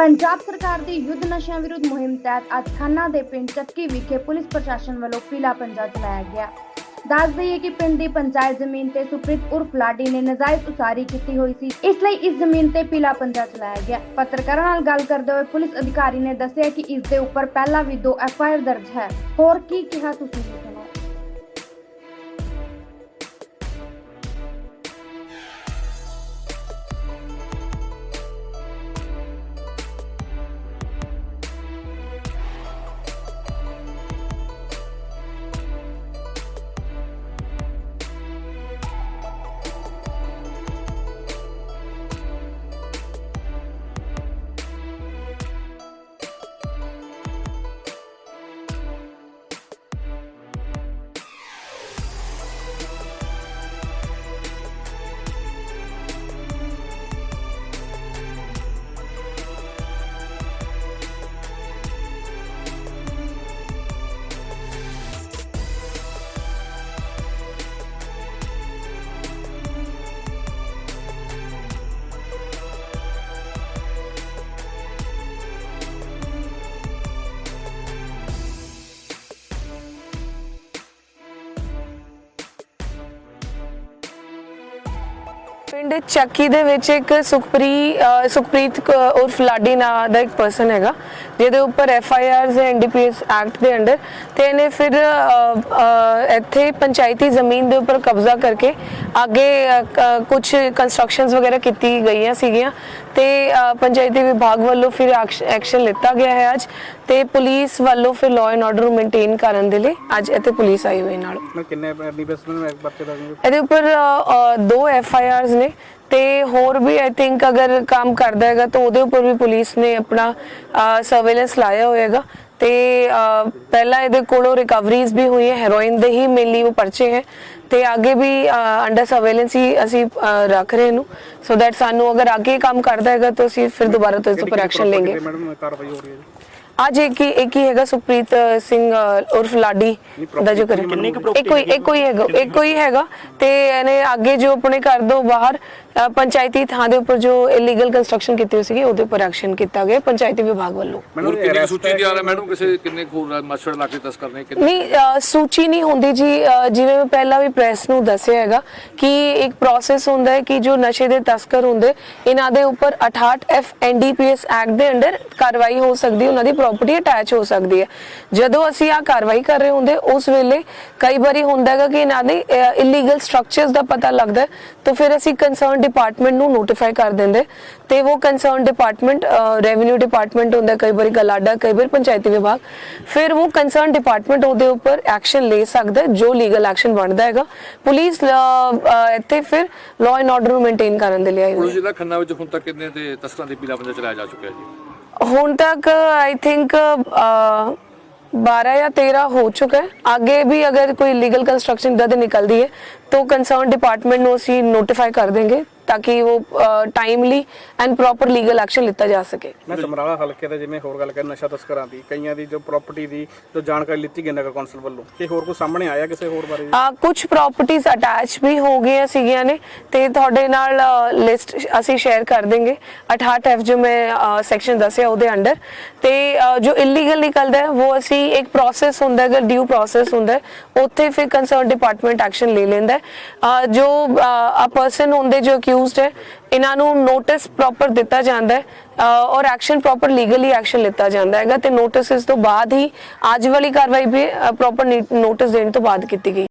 ਪੰਜਾਬ ਸਰਕਾਰ ਦੀ ਯੁੱਧ ਨਸ਼ਿਆਂ ਵਿਰੁੱਧ ਮੁਹਿੰਮ ਤਹਿਤ ਅੱਜ ਖੰਨਾ ਦੇ ਪਿੰਡ ਚੱਕੀ ਵਿਖੇ ਪੁਲਿਸ ਪ੍ਰਸ਼ਾਸਨ ਵੱਲੋਂ ਪੀਲਾ ਪੰਜਾ ਚਲਾਇਆ ਗਿਆ। ਦੱਸ ਦਈਏ ਕਿ ਪਿੰਡ ਦੀ ਪੰਚਾਇਤ ਜ਼ਮੀਨ ਤੇ ਸੁਪ੍ਰੀਤ ਉਰਫ ਲਾਡੀ ਨੇ ਨਜਾਇਜ਼ ਉਸਾਰੀ ਕੀਤੀ ਹੋਈ ਸੀ। ਇਸ ਲਈ ਇਸ ਜ਼ਮੀਨ ਤੇ ਪੀਲਾ ਪੰਜਾ ਚਲਾਇਆ ਗਿਆ। ਪੱਤਰਕਾਰਾਂ ਨਾਲ ਗੱਲ ਕਰਦੇ ਹੋਏ ਪੁਲਿਸ ਅਧਿਕਾਰੀ ਨੇ ਦੱਸਿਆ ਕਿ ਇਸ ਦੇ ਉੱਪਰ ਪਹਿਲਾਂ ਵੀ ਦੋ ਐਫ ਆਈ ਆਰ ਦਰਜ ਹੈ। ਹੋਰ ਕੀ ਕਿਹਾ ਤੁਸੀਂ? ਪਿੰਡ ਚੱਕੀ ਦੇ ਵਿੱਚ ਇੱਕ ਸੁਖਪ੍ਰੀ ਸੁਖਪ੍ਰੀਤ ਉਰਫ ਲਾਡੀ ਨਾਂ ਦਾ ਇੱਕ ਪਰਸਨ ਹੈਗਾ ਜਿਹਦੇ ਉੱਪਰ F I Rs NDPS act ਦੇ ਅੰਡਰ ਤੇ ਇਹਨੇ ਫਿਰ ਇੱਥੇ ਪੰਚਾਇਤੀ ਜ਼ਮੀਨ ਦੇ ਉੱਪਰ ਕਬਜ਼ਾ ਕਰਕੇ ਅੱਗੇ ਕੁਝ ਕੰਸਟਰਕਸ਼ਨਸ ਵਗੈਰਾ ਕੀਤੀ ਗਈਆਂ ਸੀਗੀਆਂ ਤੇ ਪੰਚਾਇਤੀ ਵਿਭਾਗ ਵੱਲੋਂ ਫਿਰ ਐਕਸ਼ਨ ਲਿੱਤਾ ਗਿਆ ਹੈ ਅੱਜ ਤੇ ਪੁਲਿਸ ਵੱਲੋਂ ਫਿਰ ਲਾਅ ਐਂਡ ਆਰਡਰ ਮੇਨਟੇਨ ਕਰਨ ਦੇ ਲਈ ਅੱਜ ਇੱਥੇ ਪੁਲਿਸ ਆਈ ਹੋਈ ਨਾਲ। ਕਿੰਨੇ ਐਡਨੀਬੇਸਮੈਂਟ ਨੂੰ ਇੱਕ ਬੱਚੇ ਦਾ ਵੀ ਇਹਦੇ ਉੱਪਰ ਦੋ ਐਫ ਆਈ ਆਰਸ ਨੇ ਤੇ ਹੋਰ ਵੀ ਆਈ ਥਿੰਕ ਅਗਰ ਕੰਮ ਕਰਦਾ ਹੈਗਾ ਤਾਂ ਉਹਦੇ ਉੱਪਰ ਵੀ ਪੁਲਿਸ ਨੇ ਆਪਣਾ ਸਰਵੇਲੈਂਸ ਲਾਇਆ ਹੋਏਗਾ। ਤੇ ਪਹਿਲਾਂ ਇਹਦੇ ਕੋਲੋਂ ਰਿਕਵਰੀਜ਼ ਵੀ ਹੋਈ ਹੈ ਹੈਰੋਇਨ ਦੇ ਹੀ ਮੇਨਲੀ ਉਹ ਪਰਚੇ ਹੈ। ਤੇ ਅੱਗੇ ਵੀ ਅੰਡਰ ਸਰਵੇਲੈਂਸ ਹੀ ਅਸੀਂ ਰੱਖ ਰਹੇ ਇਹਨੂੰ ਸੋ ਦੈਟ ਸਾਨੂੰ ਅਗਰ ਅੱਗੇ ਕੰਮ ਕਰਦਾ ਹੈਗਾ ਤਾਂ ਅਸੀਂ ਫਿਰ ਦੁਬਾਰਾ ਤੋਂ ਇਸ ਉੱਪਰ ਐਕਸ਼ਨ ਲਵਾਂਗੇ ਮੈਡਮ ਕਾਰਵਾਈ ਹੋ ਰਹੀ ਹੈ ਜੀ। ਅੱਜ ਇੱਕ ਹੀ ਇੱਕ ਹੀ ਹੈਗਾ ਸੁਪ੍ਰੀਤ ਸਿੰਘ ਅ, ਉਰਫ ਲਾਡੀ ਦਾ ਜੋ ਕਰ ਕਿੰਨੀ ਕੁ ਇੱਕ ਕੋਈ ਇੱਕ ਕੋਈ ਹੈਗਾ ਇੱਕ ਕੋਈ ਹੈਗਾ ਤੇ ਇਹਨੇ ਅੱਗੇ ਜੋ ਆਪਣੇ ਘਰ ਤੋਂ ਬਾਹਰ ਪੰਚਾਇਤੀ ਥਾਂ ਦੇ ਉੱਪਰ ਜੋ ਇਲੀਗਲ ਕੰਸਟਰਕਸ਼ਨ ਕੀਤੀ ਹੋਈ ਸੀਗੀ ਉਹਦੇ ਉੱਪਰ ਐਕਸ਼ਨ ਕੀਤਾ ਗਿਆ ਪੰਚਾਇਤੀ ਵਿਭਾਗ ਵੱਲੋਂ। ਕਿੰਨੀ ਸੂਚੀ ਦੀ ਆ ਰਿਹਾ? ਮੈਡਮ ਕਿਸੇ ਕਿੰਨੇ ਕੁ ਹੋਰ ਮੱਛੜ ਲਾ ਕੇ ਤਸਕਰ ਨੇ? ਕਿੰਨੇ ਨਹੀਂ ਅ, ਸੂਚੀ ਨਹੀਂ ਹੁੰਦੀ ਜੀ। ਜਿਵੇਂ ਮੈਂ ਪਹਿਲਾਂ ਵੀ ਪ੍ਰੈਸ ਨੂੰ ਦੱਸਿਆ ਹੈਗਾ ਕਿ ਇੱਕ ਪ੍ਰੋਸੈਸ ਹੁੰਦਾ ਹੈ ਕਿ ਜੋ ਨਸ਼ੇ ਦੇ ਤਸਕਰ ਹੁੰਦੇ ਇਹਨਾਂ ਦੇ ਉੱਪਰ 68 ਐਫ ਐਨਡੀਪੀਐਸ ਐਕਟ ਦੇ ਅੰਡਰ ਕਾਰਵਾਈ ਹੋ ਸਕਦੀ ਹੈ ਉਹਨਾਂ ਦੀ ਪ੍ਰਾਪਰਟੀ ਅਟੈਚ ਹੋ ਸਕਦੀ ਹੈ। ਜਦੋਂ ਅਸੀਂ ਆ ਕਾਰਵਾਈ ਕਰ ਰਹੇ ਹੁੰਦੇ ਉਸ ਵੇਲੇ ਕਈ ਵਾਰੀ ਹੁੰਦਾ ਹੈਗਾ ਕਿ ਇਹਨਾਂ ਦੇ ਇਲੀਗਲ ਸਟਰਕਚਰਸ ਦਾ ਪਤਾ ਲੱਗਦਾ ਤਾਂ ਫਿਰ ਅਸੀਂ ਕੰਸਰਨ ਡਿਪਾਰਟਮੈਂਟ ਨੂੰ ਨੋਟੀਫਾਈ ਕਰ ਦਿੰਦੇ। ਤੇ ਉਹ ਕੰਸਰਨ ਡਿਪਾਰਟਮੈਂਟ ਰੈਵਨਿਊ ਡਿਪਾਰਟਮੈਂਟ ਹੁੰਦਾ ਕਈ ਵਾਰੀ ਗਲਾਡਾ ਕਈ ਵਾਰ ਪੰਚਾਇਤੀ ਵਿਭਾਗ। ਫਿਰ ਉਹ ਕੰਸਰਨ ਡਿਪਾਰਟਮੈਂਟ ਉਹਦੇ ਉੱਪਰ ਐਕਸ਼ਨ ਲੈ ਸਕਦਾ ਜੋ ਲੀਗਲ ਐਕਸ਼ਨ ਬਣਦਾ ਹੈਗਾ। ਪੁਲਿਸ ਇੱਥੇ ਫਿਰ ਲਾਅ ਐਂਡ ਆਰਡਰ ਨੂੰ ਮੇਨਟੇਨ ਕਰਨ ਦੇ ਲਈ ਆਈ ਹੋਈ ਹੈ। ਜ਼ਿਲ੍ਹਾ ਖੰਨਾ ਵਿੱਚ ਹੁਣ ਤੱਕ ਕਿੰਨੇ ਤੇ ਤਸਕਰਾਂ ਦੇ ਪੀਲਾ ਪੰਜਾ ਚਲਾਇਆ ਜਾ ਚੁੱਕਿਆ ਜੀ? ਹੁਣ ਤੱਕ ਆਈ ਥਿੰਕ 12 ਜਾਂ 13 ਹੋ ਚੁੱਕਾ ਹੈ। ਅੱਗੇ ਵੀ ਅਗਰ ਕੋਈ ਲੀਗਲ ਕੰਸਟਰਕਸ਼ਨ ਦੀ ਨਿਕਲਦੀ ਹੈ ਤਾਂ ਕੰਸਰਨ ਡਿਪਾਰਟਮੈਂਟ ਨੂੰ ਅਸੀਂ ਨੋਟੀਫਾਈ ਕਰ ਦੇਂਗੇ ਤਾਂ ਕਿ ਉਹ timely and proper legal action ਲਿੱਤਾ ਜਾ ਸਕੇ। ਮੈਂ ਸਮਰਾਲਾ ਹਲਕੇ ਦੇ ਜਿਵੇਂ ਹੋਰ ਗੱਲ ਕਰ ਨਸ਼ਾ ਤਸਕਰਾਂ ਦੀ ਕਈਆਂ ਦੀ ਜੋ ਪ੍ਰਾਪਰਟੀ ਦੀ ਜੋ ਜਾਣਕਾਰੀ ਲਿੱਤੀ ਗਈ ਨਗਰ ਕੌਂਸਲ ਵੱਲੋਂ। ਕਿ ਹੋਰ ਕੋਈ ਸਾਹਮਣੇ ਆਇਆ ਕਿਸੇ ਹੋਰ ਬਾਰੇ? ਆ ਕੁਝ ਪ੍ਰਾਪਰਟੀਆਂ ਅਟੈਚ ਵੀ ਹੋ ਗਈਆਂ ਸੀਗੀਆਂ ਨੇ ਤੇ ਤੁਹਾਡੇ ਨਾਲ ਲਿਸਟ ਅਸੀਂ ਸ਼ੇਅਰ ਕਰ ਦੇਂਗੇ 68 ਐਫ ਜੋ ਮੈਂ ਸੈਕਸ਼ਨ ਦੱਸਿਆ ਉਹਦੇ ਅੰਡਰ ਤੇ ਜੋ ਇਲੀਗਲ ਨਿਕਲਦਾ ਹੈ ਉਹ ਅਸੀਂ ਇੱਕ ਪ੍ਰੋਸੈਸ ਹੁੰਦਾ ਹੈ ਡਿਊ ਪ੍ਰੋਸੈਸ ਹੁੰਦਾ ਹੈ। ਉੱਥੇ ਫਿਰ ਕੰਸਰਨ ਡਿਪਾਰਟਮੈਂਟ ਐਕਸ਼ਨ ਲੈ ਲੈਂਦਾ ਹੈ। ਜੋ ਆ ਪਰਸਨ ਹੁੰਦੇ ਜੋ ਅਕਿਊਜ਼ਡ ਹੈ। ਇਹਨਾਂ ਨੂੰ ਨੋਟਿਸ ਪ੍ਰੋਪਰ ਦਿੱਤਾ ਜਾਂਦਾ ਹੈ ਔਰ ਐਕਸ਼ਨ ਪ੍ਰੋਪਰ ਲੀਗਲੀ ਐਕਸ਼ਨ ਲਿੱਤਾ ਜਾਂਦਾ ਹੈਗਾ ਤੇ ਨੋਟਿਸ ਤੋਂ ਬਾਅਦ ਹੀ ਅੱਜ ਵਾਲੀ ਕਾਰਵਾਈ ਵੀ ਪ੍ਰੋਪਰ ਨੋਟਿਸ ਦੇਣ ਤੋਂ ਬਾਅਦ ਕੀਤੀ ਗਈ।